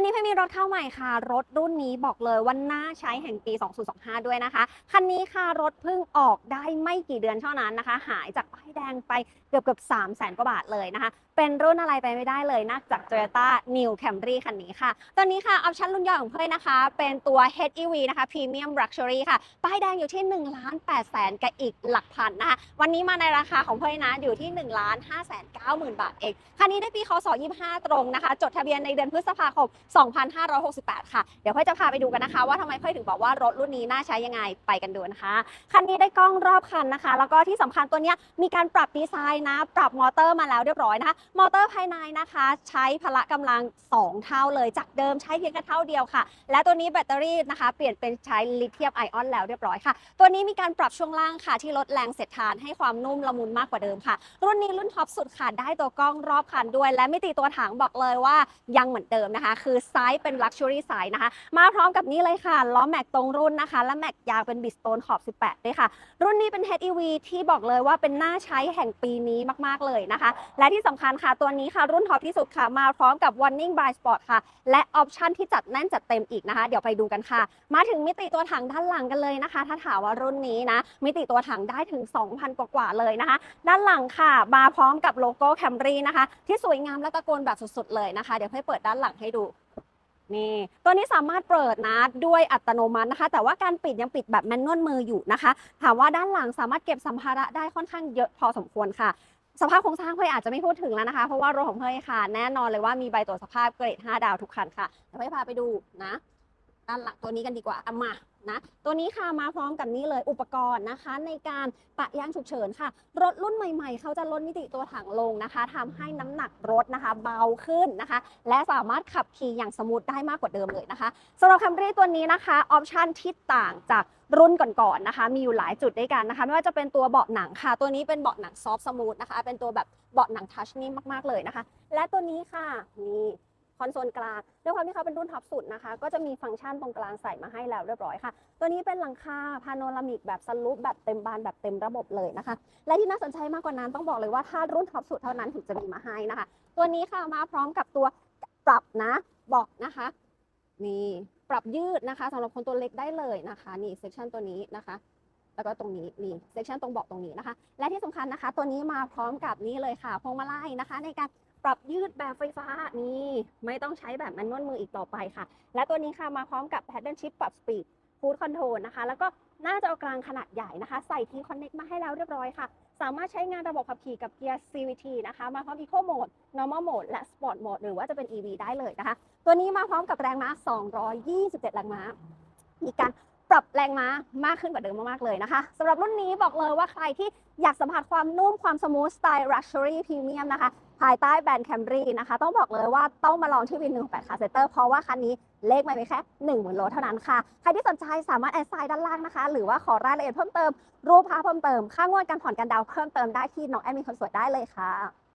วันนี้เพ่มีรถเข้าใหม่ค่ะ รถรุ่นนี้บอกเลยว่าน่าใช้แห่งปี 2025 ด้วยนะคะ คันนี้ค่ะรถเพิ่งออกได้ไม่กี่เดือนเท่านั้นนะคะ หายจากป้ายแดงไปเกือบเกือบ3 0 0แสนกว่าบาทเลยนะคะ เป็นรุ่นอะไรไปไม่ได้เลยนอกจาก Toyota New Camry คันนี้ค่ะ ตอนนี้ค่ะออปชั่นรุ่นย่อยของเพื่อนนะคะ เป็นตัว HEV นะคะ Premium Luxury ค่ะ ป้ายแดงอยู่ที่1ล้าน8แสนกับอีกหลักพันนะคะ วันนี้มาในราคาของเพื่อนนะอยู่ที่1ล้าน5แสน9หมื่นบาทเอง คันนี้ได้ปีคศ25 ตรงนะคะ จดทะเบียนในเดือนพฤษภาคม 2568 ค่ะ เดี๋ยวเพื่อนจะพาไปดูกันนะคะ ว่าทำไมเพื่อนถึงบอกว่ารถรุ่นนี้น่าใช้ยังไงไปกันดูนะคะ คันนี้ได้กล้องรอบคันนะคะ แล้วก็ที่สำคัญตัวเนี้ยมีการปรับดีไซน์นะ ปรับมอเตอร์มาแล้วเรียบร้อยนะคะมอเตอร์ภายในนะคะ ใช้พละกำลัง 2 เท่าเลยจากเดิมใช้เพียงแค่เท่าเดียวค่ะ และตัวนี้แบตเตอรี่นะคะ เปลี่ยนเป็นใช้ลิเธียมไอออนแล้วเรียบร้อยค่ะ ตัวนี้มีการปรับช่วงล่างค่ะ ที่ลดแรงเสียดทานให้ความนุ่มละมุนมากกว่าเดิมค่ะ รุ่นนี้รุ่นท็อปสุดค่ะได้ตัวกล้องรอบคันด้วย และมิติตัวถังบอกเลยว่ายังเหมือนเดิมนะคะ คือไซส์เป็น Luxury ไซส์นะคะ มาพร้อมกับนี้เลยค่ะล้อแม็กตรงรุ่นนะคะ และแม็กยางเป็นบิสโตนขอบ 18 ด้วยค่ะ รุ่นนี้เป็น HEV ที่บอกเลยว่าเป็นหน่าใช้แห่งปีนี้มากๆเลยนะคะ และที่สำคัญค่ะ ตัวนี้ค่ะรุ่นท็อปที่สุดค่ะ มาพร้อมกับ Warning by Sport ค่ะ และออปชันที่จัดแน่นจัดเต็มอีกนะคะ เดี๋ยวไปดูกันค่ะ มาถึงมิติตัวถังด้านหลังกันเลยนะคะ ถ้าถามว่ารุ่นนี้นะ มิติตัวถังได้ถึง 2,000 กว่าๆเลยนะคะ ด้านหลังค่ะ มาพร้อมกับโลโก้ Camry นะคะ ที่สวยงามและตะโกนแบบสุดๆเลยนะคะ เดี๋ยวให้เปิดด้านหลังให้ดูนี่ตัวนี้สามารถเปิดนะด้วยอัตโนมัตินะคะ แต่ว่าการปิดยังปิดแบบแมนนวลมืออยู่นะคะ ถามว่าด้านหลังสามารถเก็บสัมภาระได้ค่อนข้างเยอะพอสมควรค่ะ สภาพโครงสร้างเพื่ออาจจะไม่พูดถึงแล้วนะคะ เพราะว่ารถของเพื่อค่ะ แน่นอนเลยว่ามีใบตรวจสภาพเกรด 5 ดาวทุกคันค่ะเดี๋ยวเพยพาไปดูนะด้านหลังตัวนี้กันดีกว่าอามา นะตัวนี้ค่ะมาพร้อมกับนี่เลยอุปกรณ์นะคะ ในการปะยางฉุกเฉินค่ะ รถรุ่นใหม่ๆ เขาจะลดมิติตัวถังลงนะคะทำให้น้ำหนักรถนะคะ เบาขึ้นนะคะ และสามารถขับขี่อย่างสมูทได้มากกว่าเดิมเลยนะคะสำหรับ Camry ตัวนี้นะคะออปชันที่ต่างจากรุ่นก่อนๆนะคะ มีอยู่หลายจุดด้วยกันนะคะ ไม่ว่าจะเป็นตัวเบาะหนังค่ะ ตัวนี้เป็นเบาะหนังซอฟต์สมูทนะคะ เป็นตัวแบบเบาะหนังทัชนิ่มมากๆเลยนะคะ และตัวนี้ค่ะนี่ คอนโซลกลางด้วยความที่เขาเป็นรุ่นท็อปสุดนะคะ ก็จะมีฟังก์ชันตรงกลางใส่มาให้แล้วเรียบร้อยค่ะ ตัวนี้เป็นหลังคาพาโนรามิกแบบสลูปแบบเต็มบานแบบเต็มระบบเลยนะคะ และที่น่าสนใจมากกว่านั้นต้องบอกเลยว่าถ้ารุ่นท็อปสุดเท่านั้นถึงจะมีมาให้นะคะ ตัวนี้ค่ะมาพร้อมกับตัวปรับนะบอกนะคะนี่ปรับยืดนะคะสำหรับคนตัวเล็กได้เลยนะคะนี่เซกชันตัวนี้นะคะแล้วก็ตรงนี้นี่เซกชันตรงบาะตรงนี้นะคะ และที่สำคัญนะคะ ตัวนี้มาพร้อมกับนี่เลยค่ะพวงมาลัยนะคะ ในการ ปรับยืดแบบไฟฟ้านี่ไม่ต้องใช้แบบแมนนวลมืออีกต่อไปค่ะ และตัวนี้ค่ะมาพร้อมกับ Paddle Shift ปรับ Speed Food Control นะคะ แล้วก็หน้าจอกลางขนาดใหญ่นะคะ ใส่ T Connect มาให้แล้วเรียบร้อยค่ะ สามารถใช้งานระบบขับขี่กับเกียร์ CVT นะคะ มาพร้อม Eco Mode Normal Mode และ Sport Mode หรือว่าจะเป็น EV ได้เลยนะคะ ตัวนี้มาพร้อมกับแรงม้า 227 แรงม้า มีการ ปรับแรงม้ามากขึ้นกว่าเดิมมากๆเลยนะคะสำหรับรุ่นนี้บอกเลยว่าใครที่อยากสัมผัสความนุ่มความสมูทสไตล์ Luxury Premium นะคะ ภายใต้แบรนด์ Camry นะคะ ต้องบอกเลยว่าต้องมาลองที่วิน168 Car Center เพราะว่าคันนี้เลขไม่ไปแค่1 0,000โลเท่านั้นค่ะ ใครที่สนใจสามารถแอดไซน์ด้านล่างนะคะ หรือว่าขอรายละเอียดเพิ่มเติม รูปภาพเพิ่มเติม ค่างวดการผ่อนการดาวเพิ่มเติมได้ที่น้องแอดมินคนสวยได้เลยค่ะ